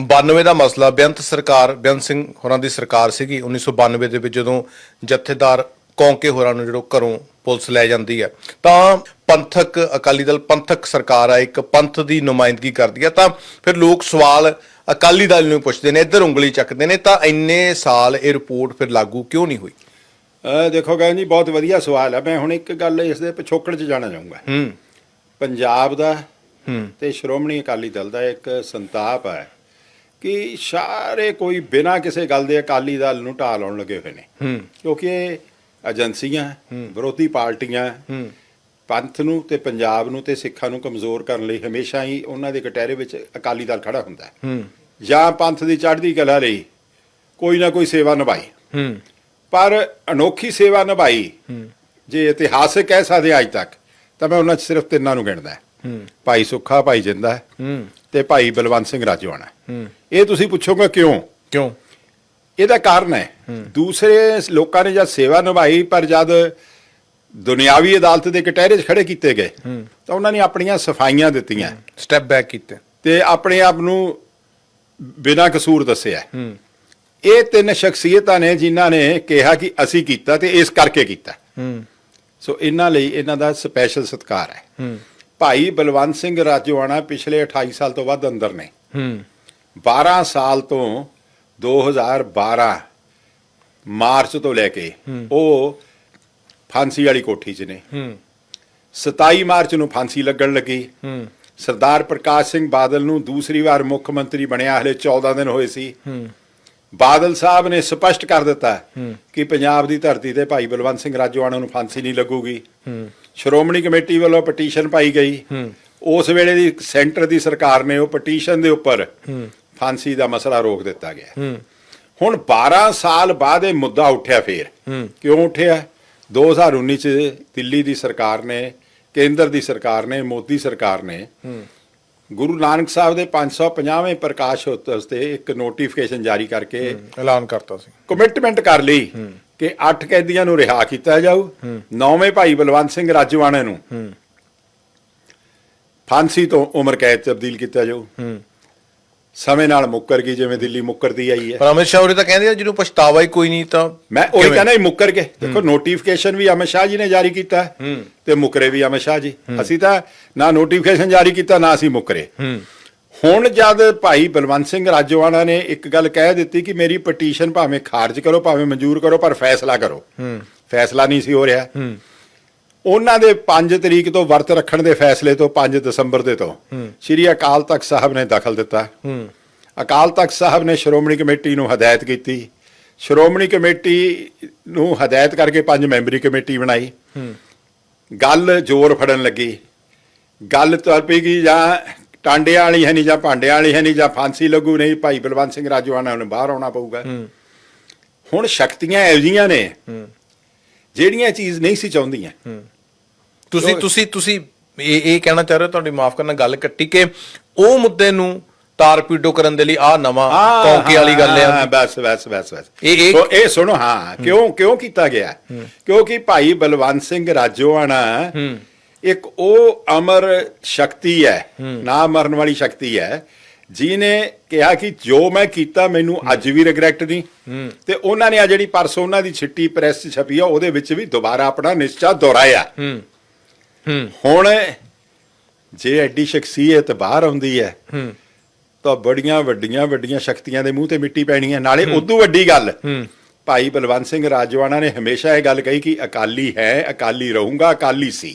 92 ਦਾ ਮਸਲਾ ਬੇਅੰਤ ਸਰਕਾਰ ਬੇਅੰਤ ਸਿੰਘ ਹੋਰਾਂ ਦੀ ਸਰਕਾਰ ਸੀਗੀ 1992 ਦੇ ਵਿੱਚ ਜਦੋਂ ਜਥੇਦਾਰ ਕੌਂਕੇ ਹੋਰਾਂ ਨੂੰ ਜਿਹੜੋ ਘਰੋਂ ਪੁਲਿਸ ਲੈ ਜਾਂਦੀ ਹੈ ਤਾਂ ਪੰਥਕ ਅਕਾਲੀ ਦਲ ਪੰਥਕ ਸਰਕਾਰ ਆ ਇੱਕ ਪੰਥ ਦੀ ਨੁਮਾਇੰਦਗੀ ਕਰਦੀ ਹੈ ਤਾਂ ਫਿਰ ਲੋਕ ਸਵਾਲ ਅਕਾਲੀ ਦਲ ਨੂੰ ਪੁੱਛਦੇ ਨੇ ਇੱਧਰ ਉਂਗਲੀ ਚੱਕਦੇ ਨੇ ਤਾਂ ਇੰਨੇ ਸਾਲ ਇਹ ਰਿਪੋਰਟ ਫਿਰ ਲਾਗੂ ਕਿਉਂ ਨਹੀਂ ਹੋਈ? ਦੇਖੋ ਗਗਨ ਜੀ ਬਹੁਤ ਵਧੀਆ ਸਵਾਲ ਹੈ ਮੈਂ ਹੁਣ ਇੱਕ ਗੱਲ ਇਸ ਦੇ ਪਿਛੋਕੜ 'ਚ ਜਾਣਾ ਚਾਹੂੰਗਾ। ਹੂੰ। ਪੰਜਾਬ ਦਾ ਹੂੰ। ਤੇ ਸ਼੍ਰੋਮਣੀ ਅਕਾਲੀ ਦਲ ਦਾ ਇੱਕ ਸੰਤਾਪ ਹੈ ਕਿ ਸਾਰੇ ਕੋਈ ਬਿਨਾਂ ਕਿਸੇ ਗੱਲ ਦੇ ਅਕਾਲੀ ਦਲ ਨੂੰ ਢਾਹ ਲਾਉਣ ਲੱਗੇ ਹੋਏ ਨੇ। ਹੂੰ। ਕਿਉਂਕਿ ਇਹ ਏਜੰਸੀਆਂ ਵਿਰੋਧੀ ਪਾਰਟੀਆਂ ਹੂੰ। ਪੰਥ ਨੂੰ ਤੇ ਪੰਜਾਬ ਨੂੰ ਤੇ ਸਿੱਖਾਂ ਨੂੰ ਕਮਜ਼ੋਰ ਕਰਨ ਲਈ ਹਮੇਸ਼ਾ ਹੀ ਉਹਨਾਂ ਦੇ ਕਟਹਿਰੇ ਵਿੱਚ ਅਕਾਲੀ ਦਲ ਖੜਾ ਹੁੰਦਾ ਹੈ। ਹੂੰ। ਜਾਂ ਪੰਥ ਦੀ ਚੜ੍ਹਦੀ ਕਲਾ ਲਈ ਕੋਈ ਨਾ ਕੋਈ ਸੇਵਾ ਨਿਭਾਈ। ਹੂੰ। ਪਰ ਅਨੋਖੀ ਸੇਵਾ ਨਿਭਾਈ ਜੇ ਇਤਿਹਾਸਕ ਕਹਿ ਸਕਦੇ ਅੱਜ ਤੱਕ ਤਾਂ ਮੈਂ ਉਹਨਾਂ 'ਚ ਸਿਰਫ ਤਿੰਨਾਂ ਨੂੰ ਗਿਣਦਾ ਭਾਈ ਸੁੱਖਾ ਭਾਈ ਜਿੰਦਾ ਹੂੰ। ਤੇ ਭਾਈ ਬਲਵੰਤ ਸਿੰਘ ਰਾਜਵਾਨਾ ਹੂੰ। ਇਹ ਤੁਸੀਂ ਪੁੱਛੋਗੇ ਕਿਉਂ? ਕਿਉਂ? ਇਹਦਾ ਕਾਰਨ ਹੈ। ਦੂਸਰੇ ਲੋਕਾਂ ਨੇ ਜਦ ਸੇਵਾ ਨਿਭਾਈ ਪਰ ਜਦ ਦੁਨਿਆਵੀ ਅਦਾਲਤ ਦੇ ਕਟਹਿਰੇ 'ਚ ਖੜੇ ਕੀਤੇ ਗਏ ਤਾਂ ਉਹਨਾਂ ਨੇ ਆਪਣੀਆਂ ਸਫਾਈਆਂ ਦਿੱਤੀਆਂ। ਸਟੈਪ ਬੈਕ ਕੀਤੇ। ਤੇ ਆਪਣੇ ਆਪ ਨੂੰ ਬਿਨਾਂ ਕਸੂਰ ਦੱਸਿਆ ਹੂੰ। ਇਹ ਤਿੰਨ ਸ਼ਖਸੀਅਤਾਂ ਨੇ ਜਿਨ੍ਹਾਂ ਨੇ ਕਿਹਾ ਕਿ ਅਸੀਂ ਕੀਤਾ ਤੇ ਇਸ ਕਰਕੇ ਕੀਤਾ। ਹੂੰ। ਸੋ ਇਹਨਾਂ ਲਈ ਇਹਨਾਂ ਦਾ ਸਪੈਸ਼ਲ ਸਤਿਕਾਰ ਹੈ। ਹੂੰ। ਭਾਈ ਬਲਵੰਤ ਸਿੰਘ ਰਾਜੋਆਣਾ ਪਿਛਲੇ 28 ਸਾਲ ਤੋਂ ਵੱਧ ਅੰਦਰ ਨੇ। ਹੂੰ। 12 ਸਾਲ ਤੋਂ 2012 ਮਾਰਚ ਤੋਂ ਲੈ ਕੇ ਉਹ ਫਾਂਸੀ ਵਾਲੀ ਕੋਠੀ 'ਚ ਨੇ। ਹੂੰ। 27 ਮਾਰਚ ਨੂੰ ਫਾਂਸੀ ਲੱਗਣ ਲੱਗੀ। ਹੂੰ। ਸਰਦਾਰ ਪ੍ਰਕਾਸ਼ ਸਿੰਘ ਬਾਦਲ ਨੂੰ ਦੂਸਰੀ ਵਾਰ ਮੁੱਖ ਮੰਤਰੀ ਬਣਿਆ ਹਲੇ 14 ਦਿਨ ਹੋਏ ਸੀ। ਹੂੰ। ਬਾਦਲ ਸਾਹਿਬ ਨੇ ਸਪਸ਼ਟ ਕਰ ਦਿੱਤਾ ਕਿ ਪੰਜਾਬ ਦੀ ਧਰਤੀ ਤੇ ਭਾਈ ਬਲਵੰਤ ਸਿੰਘ ਰਾਜੋਆਣਾ ਨੂੰ ਫਾਂਸੀ ਨਹੀਂ ਲੱਗੂਗੀ। ਹੂੰ। ਸ਼੍ਰੋਮਣੀ ਕਮੇਟੀ ਵੱਲੋਂ ਪਟੀਸ਼ਨ ਪਾਈ ਗਈ। ਹੂੰ। ਉਸ ਵੇਲੇ ਦੀ ਸੈਂਟਰ ਦੀ ਸਰਕਾਰ ਨੇ ਉਹ ਪਟੀਸ਼ਨ ਦੇ ਉੱਪਰ ਫਾਂਸੀ ਦਾ ਮਸਲਾ ਰੋਕ ਦਿੱਤਾ ਗਿਆ। ਹੂੰ। ਹੁਣ 12 ਸਾਲ ਬਾਅਦ ਇਹ ਮੁੱਦਾ ਉੱਠਿਆ ਫੇਰ। ਹੂੰ। ਕਿਉਂ ਉੱਠਿਆ? 2019 ਚ ਦਿੱਲੀ ਦੀ ਸਰਕਾਰ ਨੇ ਕੇਂਦਰ ਦੀ ਸਰਕਾਰ ਨੇ ਮੋਦੀ ਸਰਕਾਰ ਨੇ ਗੁਰੂ ਨਾਨਕ ਸਾਹਿਬ ਦੇ 550ਵੇਂ ਪ੍ਰਕਾਸ਼ ਉਤਸਵ ਤੇ ਇੱਕ ਨੋਟੀਫਿਕੇਸ਼ਨ ਜਾਰੀ ਕਰਕੇ ਐਲਾਨ ਕਰਤਾ ਸੀ। ਕਮਿਟਮੈਂਟ ਕਰ ਲਈ। ਕਿ 8 ਕੈਦੀਆਂ ਨੂੰ ਰਿਹਾ ਕੀਤਾ ਜਾਊ ਨੌਵੇਂ ਭਾਈ ਬਲਵੰਤ ਸਿੰਘ ਰਾਜਵਾਨਾ ਨੂੰ। ਹੂੰ। ਫਾਂਸੀ ਤੋਂ ਉਮਰ ਕੈਦ ਤਬਦੀਲ ਕੀਤਾ ਜਾਊ। ਹੂੰ। ਸਮੇਂ ਨਾਲ ਮੁੱਕਰ ਗਈ ਜਿਵੇਂ ਦਿੱਲੀ ਮੁੱਕਰਦੀ ਆਈ ਹੈ। ਪਰ ਅਮਿਤ ਸ਼ਾਹ ਉਰੇ ਤਾਂ ਕਹਿੰਦੇ ਆ ਜਿਹਨੂੰ ਪਛਤਾਵਾ ਹੀ ਕੋਈ ਨਹੀਂ ਤਾਂ ਮੈਂ ਉਹੀ ਕਿਵੇਂ? ਕਹਿੰਦਾ ਮੁੱਕਰ ਕੇ ਦੇਖੋ ਨੋਟੀਫਿਕੇਸ਼ਨ ਵੀ ਅਮਿਤ ਸ਼ਾਹ ਜੀ ਨੇ ਜਾਰੀ ਕੀਤਾ ਹੈ ਹੂੰ। ਤੇ ਮੁੱਕਰੇ ਵੀ ਅਮਿਤ ਸ਼ਾਹ ਜੀ। ਅਸੀਂ ਤਾਂ ਨਾ ਨੋਟੀਫਿਕੇਸ਼ਨ ਜਾਰੀ ਕੀਤਾ ਨਾ ਅਸੀਂ ਮੁੱਕਰੇ। ਹੂੰ। ਹੁਣ ਜਦ ਭਾਈ ਬਲਵੰਤ ਸਿੰਘ ਰਾਜੋਆਣਾ ਨੇ ਇੱਕ ਗੱਲ ਕਹਿ ਦਿੱਤੀ ਕਿ ਮੇਰੀ ਪਟੀਸ਼ਨ ਭਾਵੇਂ ਖਾਰਜ ਕਰੋ ਭਾਵੇਂ ਮਨਜ਼ੂਰ ਕਰੋ ਪਰ ਫੈਸਲਾ ਕਰੋ। ਹੂੰ। ਫੈਸਲਾ ਨਹੀਂ ਸੀ ਹੋ ਰਿਹਾ। ਹੂੰ। ਉਹਨਾਂ ਦੇ 5 ਤਰੀਕ ਤੋਂ ਵਰਤ ਰੱਖਣ ਦੇ ਫੈਸਲੇ ਤੋਂ 5 ਦਸੰਬਰ ਦੇ ਤੋਂ ਸ੍ਰੀ ਅਕਾਲ ਤਖਤ ਸਾਹਿਬ ਨੇ ਦਖਲ ਦਿੱਤਾ। ਹੂੰ। ਅਕਾਲ ਤਖਤ ਸਾਹਿਬ ਨੇ ਸ਼੍ਰੋਮਣੀ ਕਮੇਟੀ ਨੂੰ ਹਦਾਇਤ ਕੀਤੀ। ਸ਼੍ਰੋਮਣੀ ਕਮੇਟੀ ਨੂੰ ਹਦਾਇਤ ਕਰਕੇ ਪੰਜ ਮੈਂਬਰੀ ਕਮੇਟੀ ਬਣਾਈ। ਹੂੰ। ਗੱਲ ਜ਼ੋਰ ਫੜਨ ਲੱਗੀ। ਗੱਲ ਤੁਰ ਪਈ ਕਿ ਜਾਂ ਟਾਂਡਿਆਂ ਵਾਲੀ ਹੈ ਨਹੀਂ ਜਾਂ ਭਾਂਡਿਆਂ ਵਾਲੀ ਹੈ ਨਹੀਂ ਜਾਂ ਫਾਂਸੀ ਲੱਗੂ ਨਹੀਂ ਭਾਈ ਬਲਵੰਤ ਸਿੰਘ ਰਾਜੋਆਣਾ ਨੂੰ ਬਾਹਰ ਆਉਣਾ ਪਊਗਾ। ਹੂੰ। ਹੁਣ ਸ਼ਕਤੀਆਂ ਇਹੋ ਜਿਹੀਆਂ ਨੇ ਹੂੰ। ਜਿਹੜੀਆਂ ਚੀਜ਼ ਨਹੀਂ ਸੀ ਚਾਹੁੰਦੀਆਂ। ਤੁਸੀਂ ਤੁਸੀਂ ਤੁਸੀਂ ਇਹ ਇਹ ਕਹਿਣਾ ਚਾਹ ਰਹੇ ਹੋ ਤੁਹਾਡੀ ਮਾਫ ਕਰਨਾ ਗੱਲ ਕੱਟੀ ਕਿ ਉਹ ਮੁੱਦੇ ਨੂੰ ਤਾਰਪੀਡੋ ਕਰਨ ਦੇ ਲਈ ਆ ਨਵਾਂ ਹਾਂ, ਕੌਂਕੇ ਵਾਲੀ ਗੱਲ ਹਾਂ, ਆ ਬਸ ਬਸ ਬਸ ਬਸ। ਇਹ- ਇਹ- ਸੁਣੋ ਹਾਂ ਕਿਉਂ ਕਿਉਂ ਕੀਤਾ ਗਿਆ? ਕਿਉਂਕਿ ਭਾਈ ਬਲਵੰਤ ਸਿੰਘ ਰਾਜੋਆਣਾ ਹੂੰ। ਇੱਕ ਉਹ ਅਮਰ ਸ਼ਕਤੀ ਹੈ ਨਾ ਮਰਨ ਵਾਲੀ ਸ਼ਕਤੀ ਹੈ ਜਿਨੇ ਕਿਹਾ ਕਿ ਜੋ ਮੈਂ ਕੀਤਾ ਮੈਨੂੰ ਅੱਜ ਵੀ ਰਿਗਰੈਟ ਨਹੀਂ। ਤੇ ਉਹਨਾਂ ਨੇ ਆ ਜਿਹੜੀ ਪਰਸੋਂ ਉਹਨਾਂ ਦੀ ਛਿੱਟੀ ਪ੍ਰੈਸ 'ਚ ਛਪੀ ਆ ਉਹਦੇ ਵਿੱਚ ਵੀ ਦੁਬਾਰਾ ਆਪਣਾ ਨਿਸ਼ਚਾ ਦੁਹਰਾਇਆ। ਹੁਣ ਜੇ ਐਡੀ ਸ਼ਖਸੀਅਤ ਬਾਹਰ ਆਉਂਦੀ ਹੈ ਤਾਂ ਬੜੀਆਂ ਵੱਡੀਆਂ ਵੱਡੀਆਂ ਸ਼ਕਤੀਆਂ ਦੇ ਮੂੰਹ ਤੇ ਮਿੱਟੀ ਪੈਣੀ ਹੈ। ਨਾਲੇ ਉਦੋਂ ਵੱਡੀ ਗੱਲ ਭਾਈ ਬਲਵੰਤ ਸਿੰਘ ਰਾਜਵਾਨਾ ਨੇ ਹਮੇਸ਼ਾ ਇਹ ਗੱਲ ਕਹੀ ਕਿ ਅਕਾਲੀ ਹੈ ਅਕਾਲੀ ਰਹੂੰਗਾ ਅਕਾਲੀ ਸੀ।